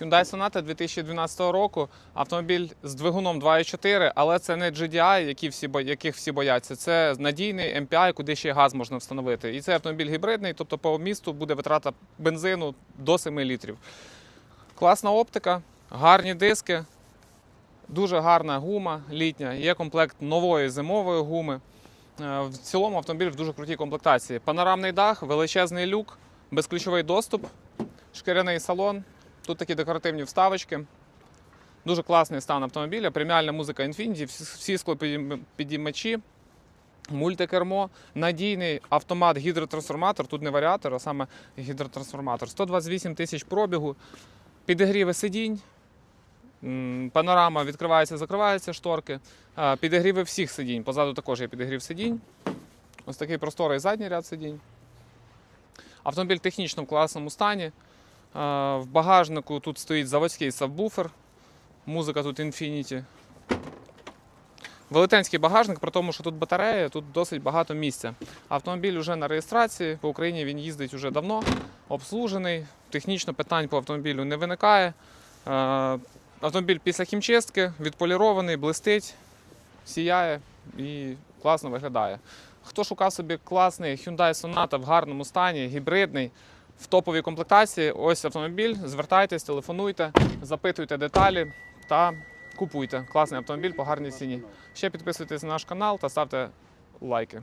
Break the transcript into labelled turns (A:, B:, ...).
A: Hyundai Sonata 2012 року. Автомобіль з двигуном 2.4, але це не GDI, які всі, яких всі бояться. Це надійний MPI, куди ще газ можна встановити. І це автомобіль гібридний, тобто по місту буде витрата бензину до 7 літрів. Класна оптика, гарні диски, дуже гарна гума літня. Є комплект нової зимової гуми. Е, В цілому автомобіль в дуже крутій комплектації. Панорамний дах, величезний люк, безключовий доступ, шкіряний салон. Тут такі декоративні вставочки. Дуже класний стан автомобіля, преміальна музика Infiniti, всі- склопідіймачі, мультикермо, надійний автомат гідротрансформатор. Тут не варіатор, а саме гідротрансформатор. 128 тисяч пробігу, підігріви сидінь. Панорама відкривається, закривається шторки. Підігріви всіх сидінь. Позаду також є підігрів сидінь. Ось такий просторий задній ряд сидінь. Автомобіль в технічно класному стані. В багажнику тут стоїть заводський сабвуфер. Музика тут Infinity. Велетенський багажник, при тому, що тут батарея, тут досить багато місця. Автомобіль вже на реєстрації. По Україні він їздить вже давно, обслужений. Технічно питань по автомобілю не виникає. Автомобіль після хімчистки відполірований, блистить, сіяє і класно виглядає. Хто шукав собі класний Hyundai Sonata в гарному стані, гібридний, в топовій комплектації, ось автомобіль, звертайтесь, телефонуйте, запитуйте деталі та купуйте. Класний автомобіль по гарній ціні. Ще підписуйтесь на наш канал та ставте лайки.